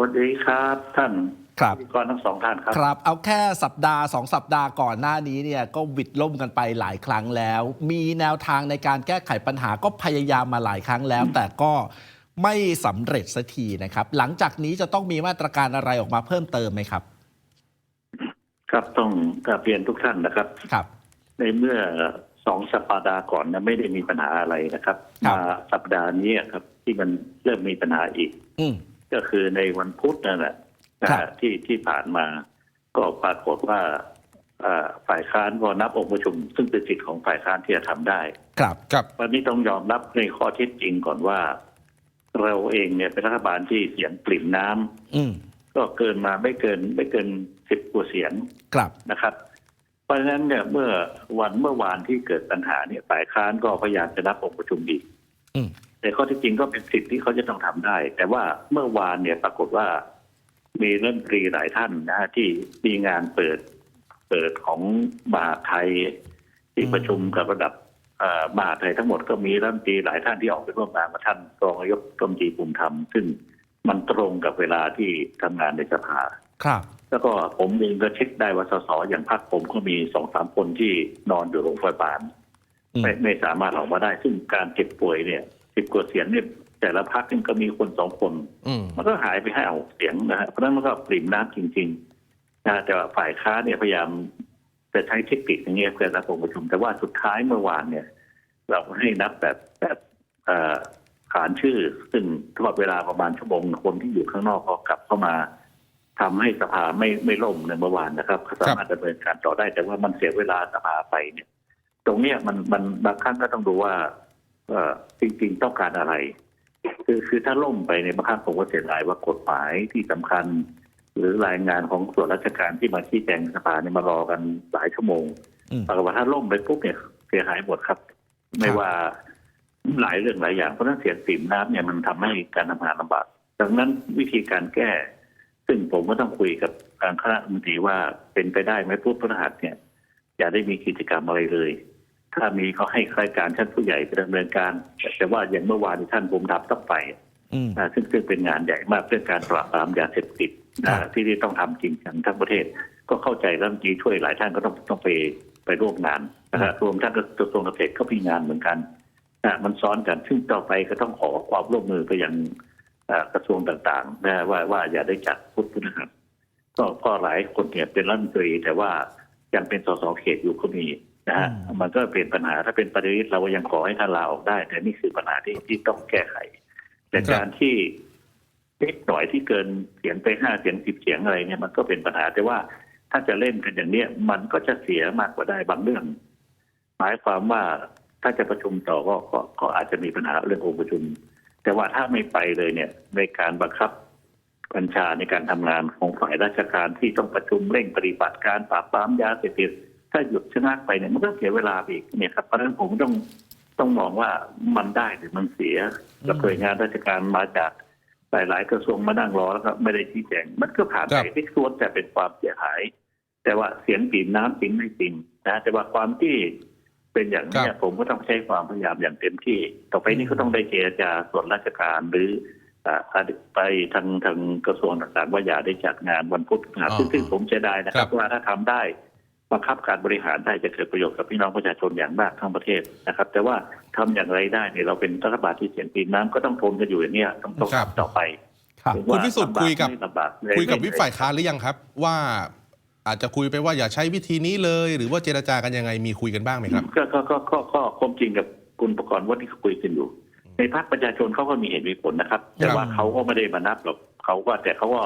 วัสดีครับ ท่านครับพิธีกรทั้งสองท่านครับ ครับ เอาแค่สัปดาห์สองสัปดาห์ก่อนหน้านี้เนี่ยก็วิดล่มกันไปหลายครั้งแล้ว มีแนวทางในการแก้ไขปัญหาก็พยายามมาหลายครั้งแล้ว แต่ก็ไม่สำเร็จสักทีนะครับ หลังจากนี้จะต้องมีมาตรการอะไรออกมาเพิ่มเติมไหมครับ ครับต้องกราบเรียนทุกท่านนะครับ ครับ ในเมื่อสองสัปดาห์ก่อนนะไม่ได้มีปัญหาอะไรนะครับครับ มาสัปดาห์นี้ครับ ที่มันเริ่มมีปัญหาอีก อืม ก็คือในวันพุธนั่นแหละนะครัฮะบที่ที่ผ่านมาก็ปรากฏว่าเอ่อฝ่ายค้านก็นับองค์ประชุม ซึ่งเป็นสิทธิ์ของฝ่ายค้านที่จะทำได้ ครับครับวันนี้ต้องยอมรับในข้อเท็จจริงก่อนว่า เราเองเนี่ยเป็นรัฐบาลที่เสียงปริ่มน้ำอืมก็เกินมาไม่เกินไม่เกินสิบกว่าเสียงครับนะครับ เพราะฉะนั้นเนี่ยเมื่อวันเมื่อวานที่เกิดปัญหาเนี่ยฝ่ายค้านก็พยายามจะนับองค์ประชุมอีก อืมแต่ข้อเที่จริงก็เป็นสิทธิ์ที่เขาจะต้องทำได้ แต่ว่าเมื่อวานเนี่ยปรากฏว่า มีรัฐมนตรีหลายท่านนะฮะที่มีงานเปิดเปิดของมหาดไทยที่ประชุมกับระดับเอ่อมหาดไทยทั้งหมดก็มีรัฐมนตรีหลายท่านที่ออกไปร่วมงานมาท่านรองนายกรัฐมนตรีภูมิธรรม ซึ่งมันตรงกับเวลาที่ทำงานในสภาครับ แล้วก็ผมเองก็เช็คได้ว่าสสอย่างพรรคผมก็มีสองสามคนที่นอนอยู่โรงพยาบาลอืมไม่ไม่สามารถออกมาได้ ซึ่งการเจ็บป่วยเนี่ย สิบกว่าเสียงเนี่ยแต่ละพรรคนี่ก็มีคนสองคนอืมมันก็หายไปห้าหกเสียงนะฮะเพราะฉะนั้นมันก็ปริ่มน้ำจริงๆนะแต่ว่าฝ่ายค้านเนี่ยพยายามจะใช้เทคนิคอย่างเงี้ยเพื่อรับองค์ประชุม แต่ว่าสุดท้ายเมื่อวานเนี่ย เราให้นับแบบแบบเอ่อขานชื่อ ซึ่งตลอดเวลาประมาณชั่วโมงคนที่อยู่ข้างนอกพอกลับเข้ามาทำให้สภาไม่ไม่ล่มในเมื่อวานนะครับเขาสามารถดำเนินการต่อได้แต่ว่ามันเสียเวลาสภาไปเนี่ย ตรงเนี้ยมันมันบางครั้งก็ต้องดูว่า เอ่อจริง ๆ ต้องการอะไร คือคือถ้าล่มไปในยบางครั้งผมก็เสียดายว่ากฎหมายที่สำคัญ หรือรายงานของส่วนราชการที่มาชี้แจงสภาเนี่ยมารอกันหลายชั่วโมงอืมปรากฏว่าถ้าล่มไปปุ๊บเนี่ยเสียหายหมดครับ ไม่ว่าหลายเรื่องหลายอย่างเพราะฉะนั้นเสียงปิ่มน้ำเนี่ยมันทำให้การทำงานลำบากดังนั้นวิธีการแก้ ซึ่งผมก็ต้องคุยกับทางคณะรัฐมนตรีว่าเป็นไปได้ไหมพุธพฤหัสเนี่ย อย่าได้มีกิจกรรมอะไรเลย ถ้ามีก็ให้ข้าราชการชั้นผู้ใหญ่ไปดำเนินการ แต่ว่าอย่างเมื่อวานที่ท่านผมทับต้องไปอืมอ่าซึ่งซึ่งเป็นงานใหญ่มากเรื่องการปราบปรามยาเสพติดครับอ่าที่ที่ต้องทำจริงจังทั้งประเทศ ก็เข้าใจรัฐมนตรีช่วยหลายท่านก็ต้องต้องไปไปร่วมงานนะครับรวมทั้งกระทรวงเกษตรก็มีงานเหมือนกันอ่ามันซ้อนกัน ซึ่งต่อไปก็ต้องขอความร่วมมือไปยังอ่ากระทรวงต่างๆนะว่าว่าอย่าได้จัดพุทธพฤหัสก็ก็หลายคนเนี่ยเป็นรัฐมนตรีแต่ว่ายังเป็นสสเขตอยู่ก็มี นะฮะอืมมันก็เป็นปัญหาถ้าเป็นประเด็นเราก็ยังขอให้ท่านลาออกได้ แต่นี่คือปัญหาที่ที่ต้องแก้ไข แต่ครับการที่นิดหน่อยที่เกินเสียงไปห้าเสียงสิบเสียงอะไรเนี่ยมันก็เป็นปัญหาแต่ว่าถ้าจะเล่นกันอย่างเนี้ยมันก็จะเสียมากกว่าได้บางเรื่อง หมายความว่าถ้าจะประชุมต่อก็ก็ก็อาจจะมีปัญหาเรื่ององค์ประชุม แต่ว่าถ้าไม่ไปเลยเนี่ย ในการบังคับบัญชาในการทำงานของฝ่ายราชการที่ต้องประชุมเร่งปฏิบัติการปราบปรามยาเสพติด ถ้าหยุดชะงักไปเนี่ยมันก็เสียเวลาไปอีกเนี่ยครับเพราะฉะนั้นผมต้องต้องมองว่ามันได้หรือมันเสียกับหน่วยงานราชการมาจากหลาย ๆ กระทรวงมานั่งรอแล้วก็ไม่ได้ชี้แจงมันก็ผ่านครัไปบที่ส่วนแต่เป็นความเสียหาย แต่ว่าเสียงปีนน้ำจริงไม่จริงนะแต่ว่าความที่เป็นอย่างนี้ยผมก็ต้องใช้ความพยายามอย่างเต็มที่ ต่อไปนี้ก็ต้องได้เจรจาส่วนราชการหรืออ่าไปทางทางกระทรวงต่างๆว่าอย่าได้จัดงานวันพุธนะซึ่งซึ่งผมเสียดายนะครับว่าถ้าทำได้ บังคับการบริหารได้จะเกิดประโยชน์กับพี่น้องประชาชนอย่างมากทั้งประเทศนะครับ แต่ว่าทำอย่างไรได้เนี่ยเราเป็นรัฐบาลที่เสียงปีนน้ำก็ต้องทนกันอยู่อย่างเนี้ยต้องต้องครับทำต่อไปครับถึงคุณว่าพิสุทธิ์คุยกับลำบากไม่ลำบากคุยกับวิปฝ่ายค้านหรือยังครับ ว่าอาจจะคุยไปว่าอย่าใช้วิธีนี้เลย หรือว่าเจรจากันยังไงมีคุยกันบ้างไหมครับ ก็ก็ก็ก็ก็ความจริงกับคุณประกรณ์ว่าที่เขาคุยกันอยู่ ในพรรคประชาชนเขาก็มีเหตุมีผลนะครับ แต่ว่าเขาก็ไม่ได้มานับหรอกเขาก็แต่เขาก็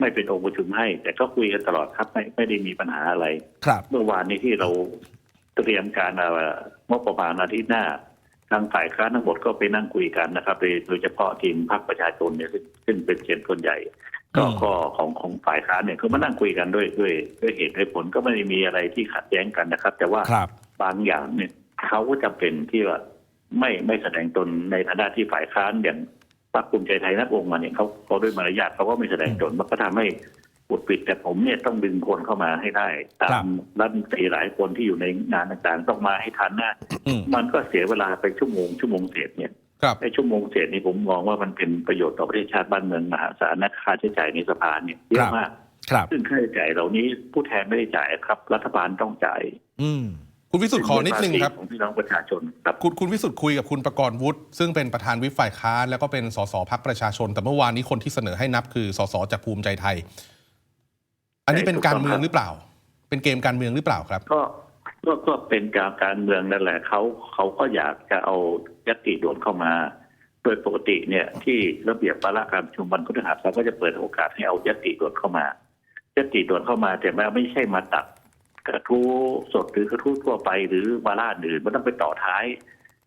ไม่เป็นองค์ประชุมให้ แต่ก็คุยกันตลอดครับไม่ไม่ได้มีปัญหาอะไร ครับเมื่อวานนี้ที่เราเตรียมการเอ่องบประมาณอาทิตย์หน้า ทางฝ่ายค้านทั้งหมดก็ไปนั่งคุยกันนะครับโดยโดยเฉพาะทีมพรรคประชาชนเนี่ยซึ่งซึ่งเป็นเสียงส่วนใหญ่ก็อืมก็ของของฝ่ายค้านเนี่ยคือมานั่งคุยกันด้วยด้วยด้วยเหตุด้วยผลก็ไม่ได้มีอะไรที่ขัดแย้งกันนะครับ แต่ว่าครับ บางอย่างเนี่ยเขาก็จำเป็นที่ว่าไม่ไม่แสดงตนในฐานะที่ฝ่ายค้านอย่าง พรรคภูมิใจไทยนับองค์มาเนี่ยเขาเขาด้วยมารยาทเขาก็ไม่แสดงตนมันก็ทำให้อุดปิดแต่ผมเนี่ยต้องดึงคนเข้ามาให้ได้ ตาครัมบรัฐมนตรีหลายคนที่อยู่ในงานต่างๆ ต้องมาให้ทันนะอืมมันก็เสียเวลาไปชั่วโมงชั่วโมงเศษเนี่ยครับในชั่วโมงเศษนี่ผมมองว่ามันเป็นประโยชน์ต่อประเทศชาติบ้านเมืองมหาศาลนะค่าใช้จ่ายในสภาเนี่ยเยครัอะบมากครับซึ่งค่าใช้จ่ายเหล่านี้ผู้แทนไม่ได้จ่ายครับ รัฐบาลต้องจ่าย อืม คุณวิสุทธ์ขอนิดนึงครับของพี่น้องประชาชนครับคุณคุณวิสุทธ์คุยกับคุณประกรณ์วุฒิซึ่งเป็นประธานวิปฝ่ายค้านแล้วก็เป็นสสพักประชาชน แต่เมื่อวานนี้คนที่เสนอให้นับคือสสจากภูมิใจไทย อันนี้เป็นการเมืองหรือเปล่า เป็นเกมการเมืองหรือเปล่าครับ ก็ก็ก็เป็นการการเมืองนั่นแหละเขาเขาก็อยากจะเอายติด่วนเข้ามา โดยปกติเนี่ย ที่ระเบียบวาระการประชุมวันพฤหัสเราก็จะเปิดโอกาสให้เอายติด่วนเข้ามายติด่วนเข้ามา แต่ว่าไม่ใช่มาตัด กระทู้สดหรือกระทู้ทั่วไปหรือวาระอื่นมันต้องไปต่อท้าย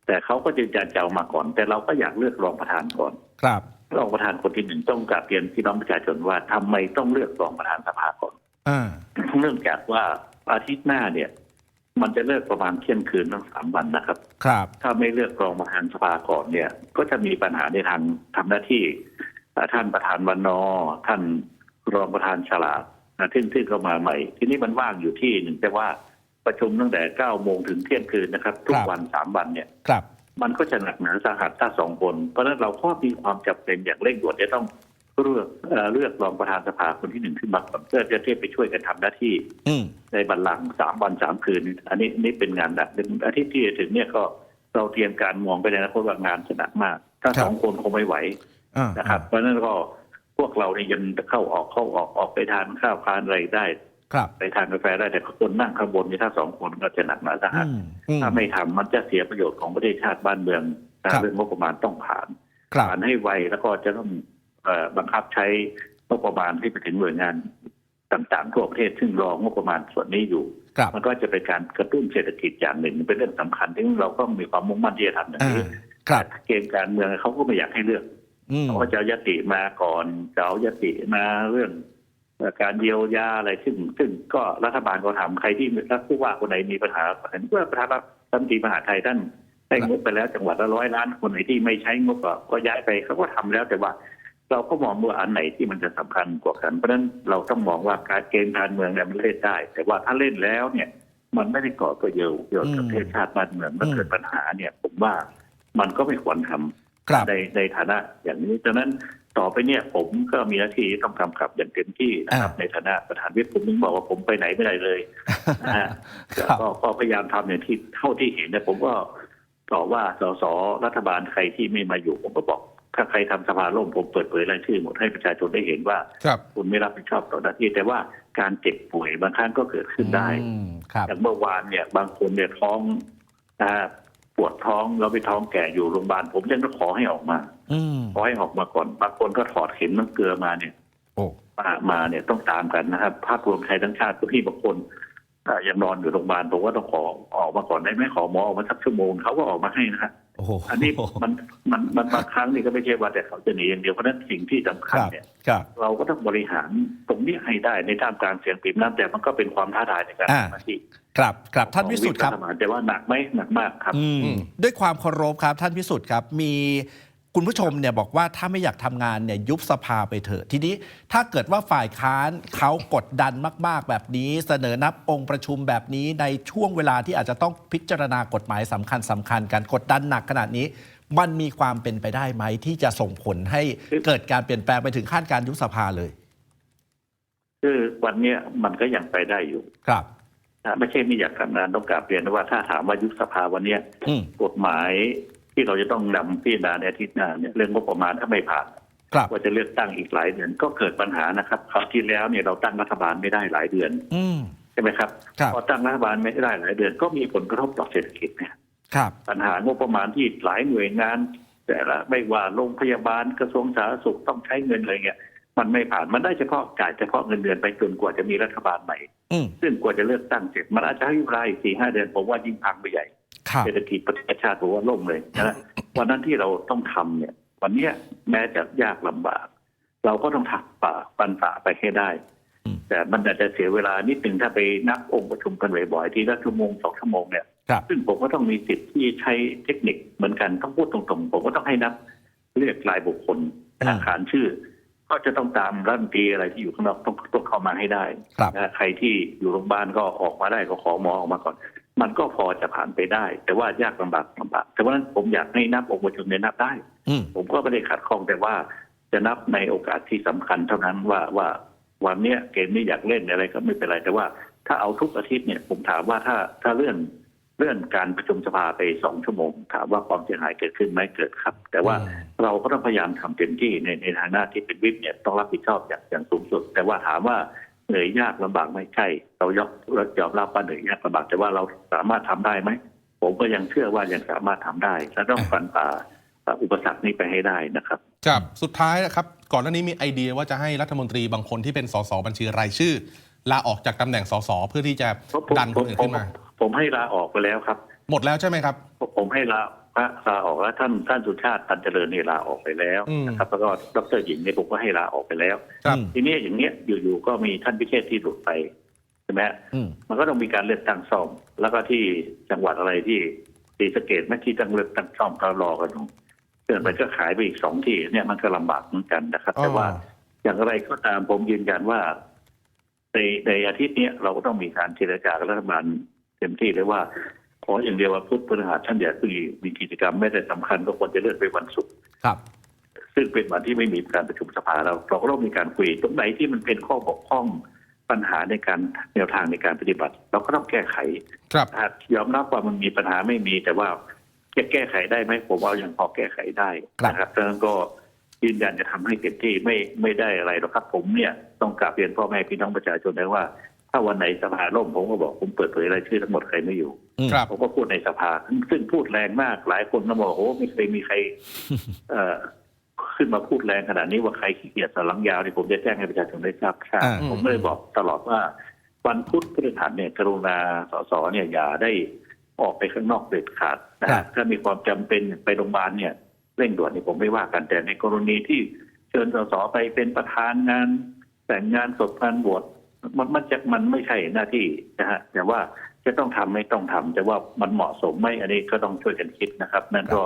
แต่เขาก็ยืนยันจะเอามาก่อน แต่เราก็อยากเลือกรองประธานก่อน ครับรองประธานคนที่หนึ่งต้องกราบเรียนพี่น้องประชาชนว่าทำไมต้องเลือกรองประธานสภาก่อนอ่าเนื่องจากว่าอาทิตย์หน้าเนี่ย มันจะเลิกประมาณเที่ยงคืนทั้งสามวันนะครับ ครับ ถ้าไม่เลือกรองประธานสภาก่อนเนี่ย ก็จะมีปัญหาในทางทำหน้าที่อ่าท่านประธานวันนอ ท่านรองประธานฉลาด นะที่ที่เข้ามาใหม่ ทีนี้มันว่างอยู่ที่หนึ่งแต่ว่าประชุมตั้งแต่เก้าโมงถึงเที่ยงคืนนะครับ ทุกวันสามวันเนี่ยครับ มันก็จะหนักหนาสาหัสถ้าสองคน เพราะฉะนั้นเราก็มีความจำเป็นอย่างเร่งด่วนจะต้องเลือกเอ่อเลือกรองประธานสภาคนที่หนึ่งขึ้นมาก่อนเพื่อจะเทียบไปช่วยกันทำหน้าที่อืมในบัลลังก์สามวันสามคืน อันนี้นี่เป็นงานหนักเป็นอาทิตย์ที่จะถึงเนี่ยก็เราเตรียมการมองไปในอนาคตว่างานจะหนักมาก ถ้าครับสองคนคงไม่ไหวอ่านะครับ เพราะฉะนั้นก็ พวกเราเนี่ยยังเข้าออกเข้าออกออกไปทานข้าวทานอะไรได้ครับไปทานกาแฟได้แต่คนนั่งข้างบนนี่ถ้าสองคนก็จะหนักหนาสาหัสอืมอืมถ้าไม่ทำมันจะเสียประโยชน์ของประเทศชาติบ้านเมืองนะครับเรื่องงบประมาณต้องผ่านครับผ่านให้ไวแล้วก็จะต้องเอ่อบังคับใช้งบประมาณที่ไปถึงหน่วยงานต่างๆทั่วประเทศซึ่งรองบประมาณส่วนนี้อยู่ครับมันก็จะเป็นการกระตุ้นเศรษฐกิจอย่างหนึ่ง เป็นเรื่องสำคัญที่เราก็มีความมุ่งมั่นที่จะทำอย่างอ่านี้ครับแต่เกมการเมืองเขาก็ไม่อยากให้เลือกอืม เขาก็จะเอายติมาก่อนจะเอายติมาเรื่องเอ่อการเยียวยาอะไรซึ่ง ซึ่งก็รัฐบาลก็ทำใครที่รัฐผู้ว่าคนไหนมีปัญหาเห็นว่าประธานรัฐมนตรีมหาดไทยท่านได้งบไปแล้วจังหวัดละร้อยล้านคนไหนที่ไม่ใช้งบก็ก็ย้ายไปเขาก็ทำแล้วแต่ว่า เราก็มองว่าอันไหนที่มันจะสำคัญกว่ากันเพราะฉะนั้นเราต้องมองว่าการเกมการเมืองเนี่ยมันเล่นได้ แต่ว่าถ้าเล่นแล้วเนี่ย มันไม่ได้ก่อประโยชน์ประโยชน์กับอืมประเทศชาติบ้านเมืองมันอืมเกิดปัญหาเนี่ย ผมว่ามันก็ไม่ควรทำครับ ในในฐานะอย่างนี้ดังนั้นต่อไปเนี่ยผมก็มีหน้าที่ต้องกำกับอย่างเต็มที่นะครับอ่าในฐานะประธานวิปผมถึงบอกว่าผมไปไหนไม่ได้เลยนะฮะครับก็ก็พยายามทำอย่างที่เท่าที่เห็นนะผมก็ต่อว่าสสรัฐบาลใครที่ไม่มาอยู่ ผมก็บอก ถ้าใครทำสภาล่มผมเปิดเผยรายชื่อหมดให้ประชาชนได้เห็นว่าครับคุณไม่รับผิดชอบต่อหน้าที่ แต่ว่าการเจ็บป่วยบางครั้งก็เกิดขึ้นได้อืมครับอย่างเมื่อวานเนี่ย บางคนเนี่ยท้องอ่า ปวดท้องแล้วไปท้องแก่อยู่โรงพยาบาลผมยังต้องขอให้ออกมาอืมขอให้ออกมาก่อนบางคนก็ถอดเข็มน้ำเกลือมาเนี่ยโอ้มามาเนี่ยต้องตามกันนะครับ ภาพรวมไทยทั้งชาติพี่บางคนอ่ายังนอนอยู่โรงพยาบาลผมว่าต้องขอออกมาก่อนได้ไหมขอหมอออกมาสักชั่วโมงเขาก็ออกมาให้นะฮะโอ้โหอันนี้มันมันมันบางครั้งนี่ก็ไม่ใช่ว่าแต่เขาจะหนีอย่างเดียวเพราะฉะนั้นสิ่งที่สำคคัญรับเนี่ยครับเราก็ต้องบริหารตรงนี้ให้ได้ในท่ามกลางเสียงปริ่มน้ำแต่มันก็เป็นความท้าทายในการอ่าทำหน้าที่ครับครับท่านวิสุทธ์ครับของวิปรัฐบาลแต่ว่าหนักไหมหนักมากครับอืมอืมด้วยความเคารพครับท่านพิสุทธิ์ครับมี คุณผู้ชมเนี่ยบอกว่าถ้าไม่อยากทำงานเนี่ยยุบสภาไปเถอะ ทีนี้ถ้าเกิดว่าฝ่ายค้านเขากดดันมาก ๆ แบบนี้ เสนอนับองค์ประชุมแบบนี้ในช่วงเวลาที่อาจจะต้องพิจารณากฎหมายสำคัญสคัญๆกันกดดันหนักขนาดนี้ มันมีความเป็นไปได้ไหมที่จะส่งผลให้เกิดการเปลี่ยนแปลงไปถึงขั้นการยุบสภาเลย คือวันเนี้ยมันก็ยังไปได้อยู่ครับนะไม่ใช่ไม่อยากทำงานต้องกราบเรียนว่าถ้าถามว่ายุบสภาวันเนี้ยอืมกฎหมาย ที่เราจะต้องนำพิจารณาในอาทิตย์หน้าเนี่ยเรื่องงบประมาณถ้าไม่ผ่านครับว่าจะเลือกตั้งอีกหลายเดือนก็เกิดปัญหานะครับคราวที่แล้วเนี่ยเราตั้งรัฐบาลไม่ได้หลายเดือนอืมใช่ไหมครับครับพอตั้งรัฐบาลไม่ได้หลายเดือน ก็มีผลกระทบต่อเศรษฐกิจเนี่ยครับปัญหางบประมาณที่หลายหน่วยงาน แต่ละไม่ว่าโรงพยาบาลกระทรวงสาธารณสุขต้องใช้เงินอะไรเงี้ยมันไม่ผ่านมันได้เฉพาะจ่ายเฉพาะเงินเดือนไปจนกว่าจะมีรัฐบาลใหม่อืมซึ่งกว่าจะเลือกตั้งเสร็จมันอาจจะให้เวลาอีกสี่ห้าเดือนผมว่ายิ่งพังไปใหญ่ครับ เศรษฐกิจประเทศชาติผมว่าล่มเลยนะวันนั้นที่เราต้องทำเนี่ย วันเนี้ยแม้จะยากลำบาก เราก็ต้องถักป่าปันป่าไปให้ได้อืมแต่มันอาจจะเสียเวลานิดหนึ่งถ้าไปนับองค์ประชุมกันบ่อยๆทีละชั่วโมงสองชั่วโมงเนี่ยครับซึ่งผมก็ต้องมีสิทธิ์ที่ใช้เทคนิคเหมือนกันต้องพูดตรงๆ ผมก็ต้องให้นับเรียกรายบุคคลอืมอาคารชื่อ ก็จะต้องตามรัฐมนตรีอะไรที่อยู่ข้างนอกต้องต้องเข้ามาให้ได้ครับนะใครที่อยู่โรงพยาบาลก็ออกมาได้ก็ขอหมอออกมาก่อน มันมันก็พอจะผ่านไปได้ แต่ว่ายากลำบากลำบากแต่ว่านั้นผมอยากให้นับองค์ประชุมเนี่ยนับได้อืมผมก็ไม่ได้ขัดข้องแต่ว่าจะนับในโอกาสที่สำคัญเท่านั้นว่าว่าวันเนี้ยเกมนี้อยากเล่นอะไรก็ไม่เป็นไร แต่ว่าถ้าเอาทุกอาทิตย์เนี่ยผมถามว่าถ้าถ้าเลื่อนเลื่อนการประชุมสภาไปสองชั่วโมง ถามว่าความเสียหายเกิดขึ้นไหมเกิดครับ แต่ว่าอืมเราก็ต้องพยายามทำเต็มที่ในในฐานะที่เป็นวิปเนี่ยต้องรับผิดชอบอย่างอย่างสูงสุด แต่ว่าถามว่า เหนื่อยยากลำบากไหม่ใช่ เรายอมเรายอมรับว่าเหนื่อยยากลำบากแต่ว่าเราสามารถทำได้ไหมผมก็ยังเชื่อว่ายังสามารถทำได้ และต้องฟันฝ่าอุปสรรคนี้ไปให้ได้นะครับครับสุดท้ายนะครับ ก่อนหน้านี้มีไอเดียว่าจะให้รัฐมนตรีบางคนที่เป็นสสบัญชีรายชื่อลาออกจากตำแหน่งสสเพื่อที่จะดันคนอื่นขึ้นมา ผมผมให้ลาออกไปแล้วครับ หมดแล้วใช่ไหมครับ ผมผมให้ลาลาออกแล้วท่านท่านสุชาติตันเจริญเนี่ยลาออกไปแล้วอืมนะครับแล้วก็ดรหญิงเนี่ยผมก็ให้ลาออกไปแล้วครับทีนี้อย่างเนี้ยอยู่ๆก็มีท่านพิเชษที่หลุดไปใช่ไหมฮะอืมมันก็ต้องมีการเลือกตั้งซ่อม แล้วก็ที่จังหวัดอะไรที่ศรีสะเกดแม่ที่ตั้งเลือกตั้งซ่อมก็รอกันอยู่เกินไปก็ขายไปอีกสองที่เนี่ยมันก็ลำบากเหมือนกันนะครับ แต่ว่าอ๋ออย่างไรก็ตามผมยืนยันว่าในในอาทิตย์เนี้ยเราก็ต้องมีการเจรจากับรัฐบาลเต็มที่เลยว่า ขออย่างเดียวว่าพุทธพฤหัสท่านอย่าเพิ่งมีกิจกรรมไม่ได้สำคัญก็ควรจะเลื่อนไปวันศุกร์ครับซึ่งเป็นวันที่ไม่มีการประชุมสภาเราเราก็ต้องมีการคุยตรงไหนที่มันเป็นข้อบกพร่องปัญหาในการแนวทางในการปฏิบัติ เราก็ต้องแก้ไข ครับอาจยอมรับว่ามันมีปัญหาไม่มี แต่ว่าจะแก้ไขได้ไหมผมว่ายังพอแก้ไขได้ครับนะครับดังนั้นก็ยืนยันจะทำให้เต็มที่ไม่ไม่ได้อะไรหรอกครับ ผมเนี่ยต้องกราบเรียนพ่อแม่พี่น้องประชาชนนะว่า ถ้าวันไหนสภาล่มผมก็บอกผมเปิดเผยรายชื่อทั้งหมดใครไม่อยู่อืมครับผมก็พูดในสภา ซึ่งพูดแรงมาก หลายคนก็บอกโอ้ไม่เคยมีใครเอ่อขึ้นมาพูดแรงขนาดนี้ว่าใครขี้เกียจสลังยาวนี่ผมจะแจ้งให้ประชาชนได้ทราบทราบอ่าผมเลยบอกตลอดว่า วันพุธพฤหัสเนี่ยกรุณาสสเนี่ยอย่าได้ออกไปข้างนอกเด็ดขาดนะครัฮะบถ้ามีความจำเป็นไปโรงพยาบาลเนี่ยเร่งด่วนนี่ผมไม่ว่ากันแต่ในกรณีที่เชิญสสไปเป็นประธานงานแต่งงานศพงานบวช มันมันจะมันไม่ใช่หน้าที่นะฮะแต่ว่าจะต้องทำไม่ต้องทำแต่ว่ามันเหมาะสมไหมอันนี้ก็ต้องช่วยกันคิดนะครับ นั่นก็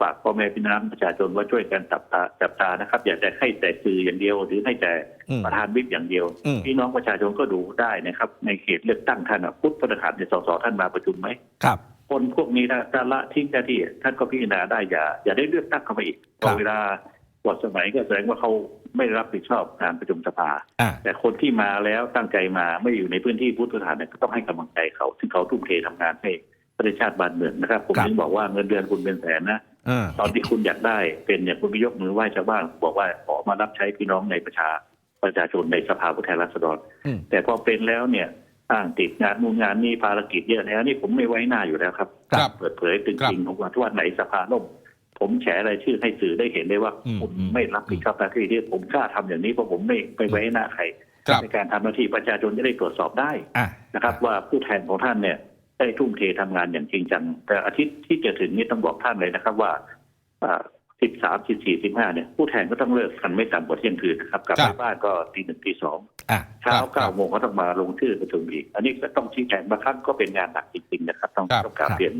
ฝากพ่อแม่พี่น้องประชาชนว่าช่วยกันจับตาจับตานะครับ อย่าแต่ให้แต่สื่ออย่างเดียว หรือให้แต่อืมประธานวิปอย่างเดียวอืมพี่น้องประชาชนก็ดูได้นะครับ ในเขตเลือกตั้งท่านอะพุทธประธานในสสท่านมาประชุมไหมครับ คนพวกนี้ถ้าถ้าละทิ้งหน้าที่ท่านก็พิจารณาได้อย่าอย่าได้เลือกตั้งเข้าไปอีกครับเวลาหมดสมัยก็แสดงว่าเขา ไม่รับผิดชอบการประชุมสภา อ่า แต่คนที่มาแล้วตั้งใจมาไม่อยู่ในพื้นที่พุทธสถานเนี่ยก็ต้องให้กำลังใจเขา ซึ่งเขาทุ่มเททำงานให้ประเทศชาติบ้านเมืองนะครับ ผมครับ ถึงบอกว่าเงินเดือนคุณเป็นแสนนะอ่าตอนที่คุณอยากได้เป็นเนี่ยคุณไปยกมือไหว้ชาวบ้านบอกว่าขอมารับใช้พี่น้องในประชาประชาชนในสภาผู้แทนราษฎร อืม แต่พอเป็นแล้วเนี่ยอ้างติดงานนู่นงานนี่ภารกิจเยอะแล้วนี่ผมไม่ไว้หน้าอยู่แล้วครับครับเปิดเผยจครับริงๆผมว่าทุกวันไหนสภาล่ม ผมแฉรายชื่อให้สื่อได้เห็นได้ว่าอืมผมไม่รับผิดชอบหน้าที่ที่ผมกล้าทำอย่างนี้เพราะผมไม่ไม่ไว้หน้าใครครับในการทำหน้าที่ประชาชนจะได้ตรวจสอบได้อ่านะครับ ว่าผู้แทนของท่านเนี่ยได้ทุ่มเททำงานอย่างจริงจังแต่อาทิตย์ที่จะถึงนี้ต้องบอกท่านเลยนะครับว่าสิบสามสิบสี่สิบห้าเนี่ยผู้แทนก็ต้องเลิกกันไม่ต่ำกว่าเที่ยงคืนนะครับกลับครัไปบบ้านก็ตีหนึ่งตีสองอ่าเช้าครับเก้าโมงก็ต้องมาลงชื่อประชุมอีก อันนี้ก็ต้องชี้แจงบางครั้งก็เป็นงานหนักจริงๆนะครับ ต้องครับต้องกราบครับเรียน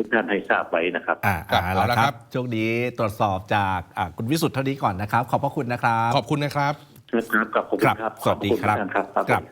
ทุกท่านให้ทราบไว้นะครับ อ่าครับเอาเอาละละคครัรับ บ ช่วงนี้ตรวจสอบจากอ่าคุณวิสุทธ์เท่านี้ก่อนนะครับ ขอบพระคุณนะครับ ขอบคุณนะครับ ครับ ขอบคุณครับครับสวัสดีขอณครับทุกท่านครับ ครับ